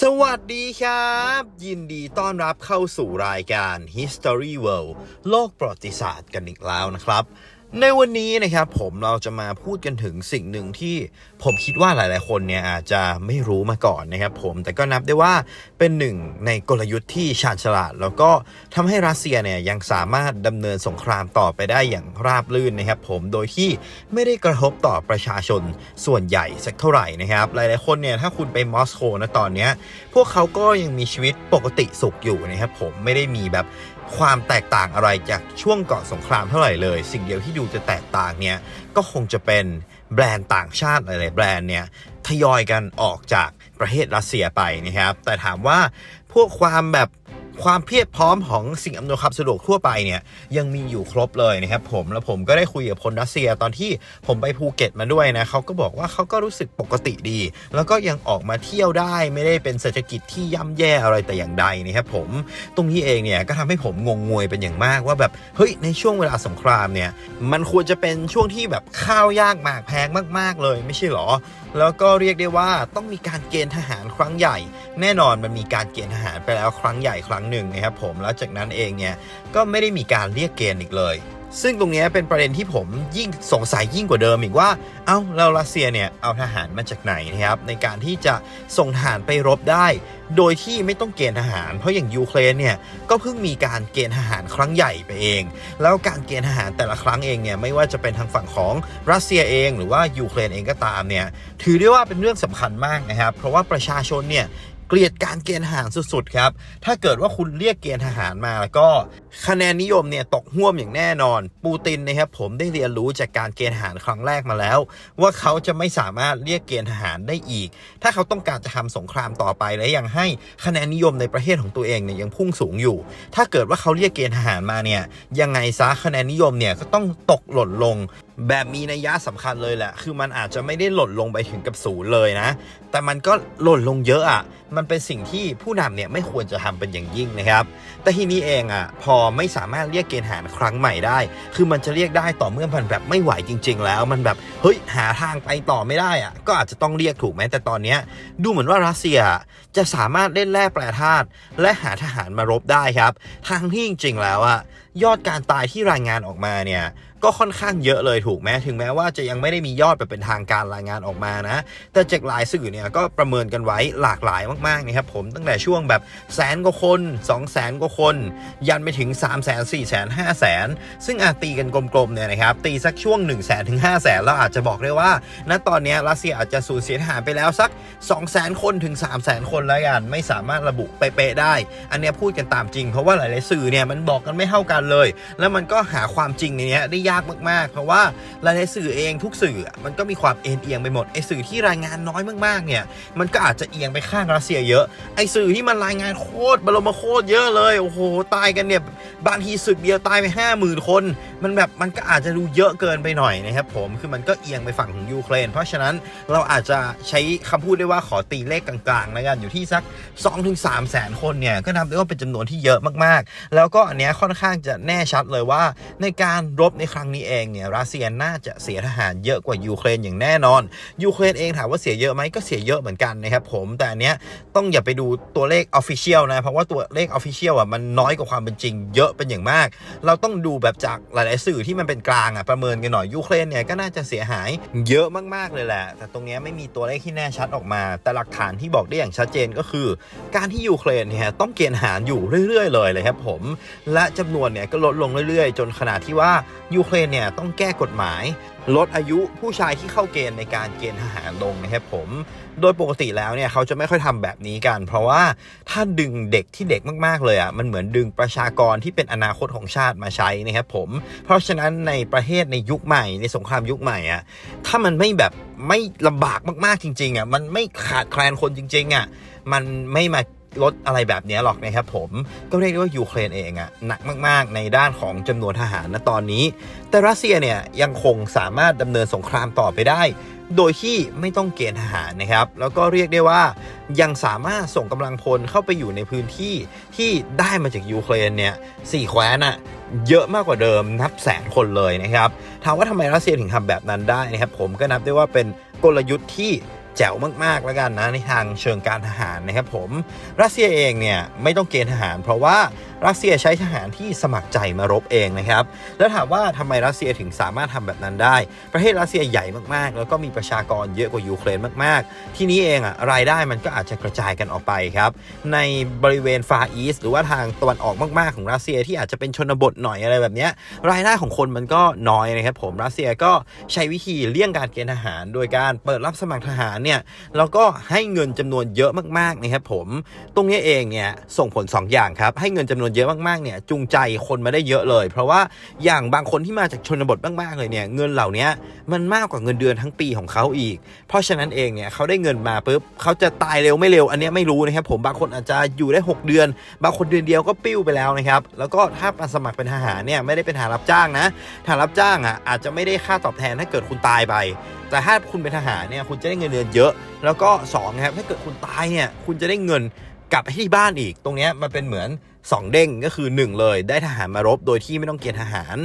สวัสดีครับ ยินดีต้อนรับเข้าสู่รายการ History World โลกประวัติศาสตร์กันอีกแล้วนะครับ ในวันนี้นะครับผมเราจะมาพูดกันถึงสิ่งหนึ่งที่ผมคิดว่าหลาย ๆ คนเนี่ยอาจจะไม่รู้มาก่อนนะครับผมแต่ก็นับได้ว่าเป็นหนึ่งในกลยุทธ์ที่ชาญฉลาด แล้วก็ทำให้รัสเซียเนี่ยยังสามารถดำเนินสงครามต่อไปได้อย่างราบรื่นนะครับผมโดยที่ไม่ได้กระทบต่อประชาชนส่วนใหญ่สักเท่าไหร่นะครับหลาย ๆ คนเนี่ยถ้าคุณไปมอสโกนะตอนเนี้ยพวกเขาก็ยังมีชีวิตปกติสุขอยู่นะครับผมไม่ได้มีแบบ ความแตกต่างอะไรจากช่วงก่อนสงครามเท่าไหร่เลย สิ่งเดียวที่ดูจะแตกต่างเนี่ยก็คงจะเป็นแบรนด์ต่างชาติหลายๆแบรนด์เนี่ยทยอยกันออกจากประเทศรัสเซียไปนะครับ แต่ถามว่าพวกความแบบ ความเพียบพร้อมของสิ่งอำนวยความสะดวกทั่วไปเนี่ยยังมีอยู่ครบเลยนะครับผมแล้วผมก็ได้คุยกับคนรัสเซียตอนที่ผมไปภูเก็ตมาด้วยนะเขาก็บอกว่าเขาก็รู้สึกปกติดี แล้วก็ยังออกมาเที่ยวได้ไม่ได้เป็นเศรษฐกิจที่ย่ำแย่อะไรแต่อย่างใดนะครับผมตรงนี้เองเนี่ยก็ทำให้ผมงงงวยเป็นอย่างมากว่าแบบเฮ้ยในช่วงเวลาสงครามเนี่ยมันควรจะเป็นช่วงที่แบบข้าวยากหมากแพงมาก ๆเลย ไม่ใช่หรอ แล้วก็เรียกได้ว่าต้องมีการเกณฑ์ทหารครั้งใหญ่ แน่นอนมันมีการเกณฑ์ทหารไปแล้วครั้งใหญ่ครั้งหนึ่งนะครับผมแล้วจากนั้นเองเนี่ยก็ไม่ได้มีการเรียกเกณฑ์อีกเลย ซึ่งตรงนี้เป็นประเด็นที่ผมยิ่งสงสัยยิ่งกว่าเดิมอีกว่า เอ้าเรารัสเซียเนี่ยเอาทหารมาจากไหนนะครับในการที่จะส่งทหารไปรบได้ โดยที่ไม่ต้องเกณฑ์ทหาร เพราะอย่างยูเครนเนี่ยก็เพิ่งมีการเกณฑ์ทหารครั้งใหญ่ไปเอง แล้วการเกณฑ์ทหารแต่ละครั้งเองเนี่ยไม่ว่าจะเป็นทางฝั่งของรัสเซียเอง หรือว่ายูเครนเองก็ตามเนี่ยถือได้ว่าเป็นเรื่องสำคัญมากนะครับ เพราะว่าประชาชนเนี่ยเกลียดการเกณฑ์ทหารสุดๆครับ ถ้าเกิดว่าคุณเรียกเกณฑ์ทหารมาแล้วก็ คะแนนนิยมเนี่ยตกห่วมอย่างแน่นอน ปูตินนะครับผมได้เรียนรู้จากการเกณฑ์ทหารครั้งแรกมาแล้ว ว่าเขาจะไม่สามารถเรียกเกณฑ์ทหารได้อีก ถ้าเขาต้องการจะทำสงครามต่อไปและยังให้คะแนนนิยมในประเทศของตัวเองเนี่ยยังพุ่งสูงอยู่ ถ้าเกิดว่าเขาเรียกเกณฑ์ทหารมาเนี่ยยังไงซะคะแนนนิยมเนี่ยก็ต้องตกหล่นลง แบบมีนัยยะสำคัญเลยแหละ คือมันอาจจะไม่ได้หล่นลงไปถึงกับศูนย์เลยนะ แต่มันก็หล่นลงเยอะอะ มันเป็นสิ่งที่ผู้นำเนี่ยไม่ควรจะทำเป็นอย่างยิ่งนะครับ แต่ทีนี้เองอะพอไม่สามารถเรียกเกณฑ์ทหารครั้งใหม่ได้ คือมันจะเรียกได้ต่อเมื่อมันแบบไม่ไหวจริง ๆ แล้ว มันแบบเฮ้ยหาทางไปต่อไม่ได้อะก็อาจจะต้องเรียกถูกไหมแต่ตอนเนี้ยดูเหมือนว่ารัสเซียจะสามารถเล่นแร่แปรธาตุและหาทหารมารบได้ครับทางที่จริงๆแล้วอะยอดการตายที่รายงานออกมาเนี่ย ก็ค่อนข้างเยอะเลยถูกไหมถึงแม้ว่าจะยังไม่ได้มียอดแบบเป็นทางการรายงานออกมานะ แต่จากหลายสื่อเนี่ยก็ประเมินกันไว้หลากหลายมากๆนะครับผมตั้งแต่ช่วงแบบแสนกว่าคน 2 0 0แสนกว่าคน ยันไปถึง 3 0 0แสน4แสน5แสนซึ่งอาจตีกันกลมๆเนี่ยนะครับตีสักช่วง1 0 0 0 0แสนถึง5แสนเราอาจจะบอกได้ว่า ณตอนนี้รัสเซียอาจจะสูญเสียทหารไปแล้วสัก 2 0 0แสนคนถึง 3 0 0แสนคนแล้วกันไม่สามารถระบุเป๊ะๆได้ อันเนี้ยพูดกันตามจริง เพราะว่าหลายๆสื่อเนี่ยมันบอกกันไม่เท่ากันเลย แล้วมันก็หาความจริงในนี้ได้ยากมากๆ เพราะว่าหลายๆสื่อเองทุกสื่อมันก็มีความเอ็นเอียงไปหมดไอสื่อที่รายงานน้อยมากๆเนี่ยมันก็อาจจะเอียงไปข้างรัสเซียเยอะไอสื่อที่มันรายงานโคตรบรมโคตรเยอะเลยโอ้โหตายกันเนี่ยบางทีศึกเดียวตายไปห้าหมื่นคน มันแบบมันก็อาจจะดูเยอะเกินไปหน่อยนะครับผมคือมันก็เอียงไปฝั่งของยูเครน เพราะฉะนั้นเราอาจจะใช้คำพูดได้ว่าขอตีเลขกลางๆแล้วกันอยู่ที่สัก 2-3แสนคนเนี่ยก็นับได้ว่าเป็นจำนวนที่เยอะมากๆ แล้วก็อันเนี้ยค่อนข้างจะแน่ชัดเลยว่าในการรบในครั้งนี้เองเนี่ยรัสเซียน่าจะเสียทหารเยอะกว่ายูเครนอย่างแน่นอน ยูเครนเองถามว่าเสียเยอะไหมก็เสียเยอะเหมือนกันนะครับผมแต่อันเนี้ยต้องอย่าไปดูตัวเลขออฟฟิเชียลนะ เพราะว่าตัวเลขออฟฟิเชียลอะมันน้อยกว่าความเป็นจริงเยอะเป็นอย่างมาก เราต้องดูแบบจากหลาย ๆ สื่อที่มันเป็นกลางอะประเมินกันหน่อยยูเครนเนี่ยก็น่าจะเสียหายเยอะมากๆเลยแหละ แต่ตรงเนี้ยไม่มีตัวเลขที่แน่ชัดออกมา แต่หลักฐานที่บอกได้อย่างชัดเจนก็คือ การที่ยูเครนเนี่ยต้องเกณฑ์ทหารอยู่เรื่อย ๆ เลยเลยครับผมและจำนวนเนี่ยก็ลดลงเรื่อย ๆ จนขนาดที่ว่ายูเครนเนี่ยต้องแก้กฎหมาย ลดอายุผู้ชายที่เข้าเกณฑ์ในการเกณฑ์ทหารลงนะครับผม โดยปกติแล้วเนี่ยเขาจะไม่ค่อยทำแบบนี้กัน เพราะว่าถ้าดึงเด็กที่เด็กมากๆเลยอะมันเหมือนดึงประชากรที่เป็นอนาคตของชาติมาใช้นะครับผม เพราะฉะนั้นในประเทศในยุคใหม่ในสงครามยุคใหม่อะถ้ามันไม่แบบไม่ลำบากมากๆจริงๆอะมันไม่ขาดแคลนคนจริงๆอะมันไม่มา ลดอะไรแบบนี้หรอกนะครับผมก็เรียกได้ว่ายูเครนเองอะหนักมาก ๆ ในด้านของจำนวนทหารณตอนนี้ แต่รัสเซียเนี่ยยังคงสามารถดำเนินสงครามต่อไปได้ โดยที่ไม่ต้องเกณฑ์ทหารนะครับ แล้วก็เรียกได้ว่ายังสามารถส่งกำลังพลเข้าไปอยู่ในพื้นที่ที่ได้มาจากยูเครนเนี่ยสี่แคว้นอะเยอะมากกว่าเดิมนับแสนคนเลยนะครับถามว่าทำไมรัสเซียถึงทำแบบนั้นได้นะครับ ผมก็นับได้ว่าเป็นกลยุทธ์ที่ จ๋วมากๆแล้วกันนะในทางเชิงการทหารนะครับผมรัสเซียเองเนี่ยไม่ต้องเกณฑ์ทหาร เพราะว่ารัสเซียใช้ทหารที่สมัครใจมารบเองนะครับแล้วถามว่าทำไมรัสเซียถึงสามารถทำแบบนั้นได้ ประเทศรัสเซียใหญ่มากๆ แล้วก็มีประชากรเยอะกว่ายูเครนมากๆ ที่นี้เองอะรายได้มันก็อาจจะกระจายกันออกไปครับในบริเวณฟาอีสหรือว่าทางตะวันออกมากๆของรัสเซียที่อาจจะเป็นชนบทหน่อยอะไรแบบนี้รายได้ของคนมันก็น้อยนะครับผมรัสเซียก็ใช้วิธีเลี่ยงการเกณฑ์ทหาร โดยการเปิดรับสมัครทหารเนี่ยแล้วก็ให้เงินจำนวนเยอะมากๆนะครับผมตรงนี้เองเนี่ยส่งผล 2 อย่างครับให้เงินจำนวนเยอะมากๆเนี่ยจูงใจคนมาได้เยอะเลย เพราะว่าอย่างบางคนที่มาจากชนบทมากๆเลยเนี่ยเงินเหล่านี้มันมากกว่าเงินเดือนทั้งปีของเขาอีก เพราะฉะนั้นเองเนี่ยเขาได้เงินมาปุ๊บเขาจะตายเร็วไม่เร็ว อันนี้ไม่รู้นะครับผมบางคนอาจจะอยู่ได้ 6 เดือน บางคนเดือนเดียวก็ปิ้วไปแล้วนะครับแล้วก็ถ้ามาสมัครเป็นทหารเนี่ยไม่ได้เป็นทหารรับจ้างนะทหารรับจ้างอะอาจจะไม่ได้ค่าตอบแทนถ้าเกิดคุณตายไป แต่ถ้าคุณเป็นทหารเนี่ยคุณจะได้เงินเดือนเยอะ แล้วก็2นะครับถ้าเกิดคุณตายเนี่ยคุณจะได้เงินกลับไปที่บ้านอีก ตรงเนี้ยมันเป็นเหมือน 2 เด้งก็คือ 1 เลย ได้ทหารมารบโดยที่ไม่ต้องเกณฑ์ทหาร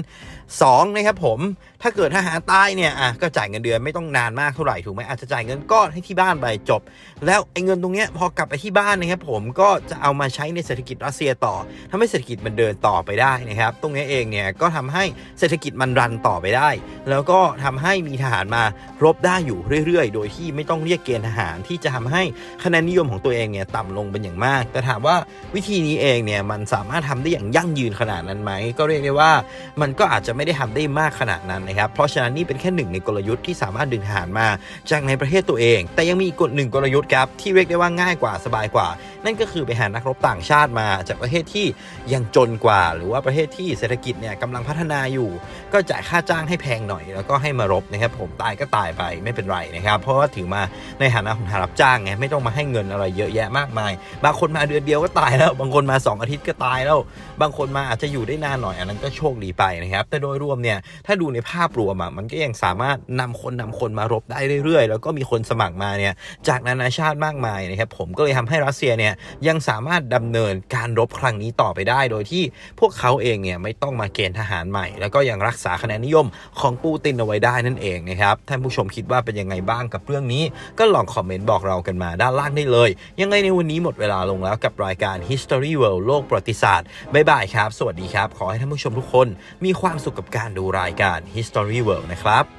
2นะครับผมถ้าเกิดทหารตายเนี่ยอะก็จ่ายเงินเดือนไม่ต้องนานมากเท่าไหร่ถูกไหมอาจจะจ่ายเงินก้อนให้ที่บ้านไปจบ แล้วไอ้เงินตรงเนี้ยพอกลับไปที่บ้านนะครับผมก็จะเอามาใช้ในเศรษฐกิจรัสเซียต่อทำให้เศรษฐกิจมันเดินต่อไปได้นะครับ ตรงเนี้ยเองเนี่ยก็ทำให้เศรษฐกิจมันรันต่อไปได้ แล้วก็ทำให้มีทหารมารบได้อยู่เรื่อยๆ โดยที่ไม่ต้องเรียกเกณฑ์ทหารที่จะทำให้คะแนนนิยมของตัวเองเนี่ยต่ำลงเป็นอย่างมาก แต่ถามว่าวิธีนี้เองเนี่ยมันสามารถทำได้อย่างยั่งยืนขนาดนั้นไหมก็เรียกได้ว่ามันก็อาจจะไม่ได้ทำได้มากขนาดนั้นนะครับ เพราะฉะนั้นนี่เป็นแค่หนึ่งในกลยุทธ์ที่สามารถดึงทหารมาจากในประเทศตัวเอง แต่ยังมีอีกกฎหนึ่งกลยุทธ์ครับที่เรียกได้ว่าง่ายกว่าสบายกว่า นั่นก็คือไปหานักรบต่างชาติมา จากประเทศที่ยังจนกว่า หรือว่าประเทศที่เศรษฐกิจเนี่ยกำลังพัฒนาอยู่ ก็จ่ายค่าจ้างให้แพงหน่อย แล้วก็ให้มารบนะครับผมตายก็ตายไปไม่เป็นไรนะครับ เพราะว่าถือมาในฐานะของทหารรับจ้างไงไม่ต้องมาให้เงินอะไรเยอะแยะมากมาย บางคนมาเดือนเดียวก็ตายแล้วบางคนมา 2 อาทิตย์ก็ตายแล้ว บางคนมาอาจจะอยู่ได้นานหน่อยอันนั้นก็โชคดีไปนะครับ แต่โดยรวมเนี่ยถ้าดูในภาพรวมอะมันก็ยังสามารถนำคนนำคนมารบได้เรื่อยๆ แล้วก็มีคนสมัครมาเนี่ยจากนานาชาติมากมายนะครับผมก็เลยทำให้รัสเซียเนี่ยยังสามารถดำเนินการรบครั้งนี้ต่อไปได้ โดยที่พวกเขาเองเนี่ยไม่ต้องมาเกณฑ์ทหารใหม่ แล้วก็ยังรักษาคะแนนนิยมของปูตินเอาไว้ได้นั่นเองนะครับท่านผู้ชมคิดว่าเป็นยังไงบ้างกับเรื่องนี้ ก็ลองคอมเมนต์บอกเรากันมาด้านล่างได้เลย ยังไงในวันนี้หมดเวลาลงแล้วกับรายการ History World โลกประวัติศาสตร์บ๊ายบายครับ สวัสดีครับ ขอให้ท่านผู้ชมทุกคนมีความสุขกับการดูรายการ History World นะครับ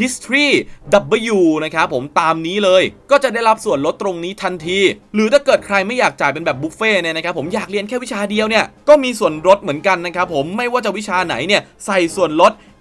history W นะครับผมตามนี้เลยก็จะได้รับส่วนลดตรงนี้ทันที หรือถ้าเกิดใครไม่อยากจ่ายเป็นแบบบุฟเฟ่เนี่ยนะครับผมอยากเรียนแค่วิชาเดียวเนี่ยก็มีส่วนลดเหมือนกันนะครับผมไม่ว่าจะวิชาไหนเนี่ยใส่ส่วนลด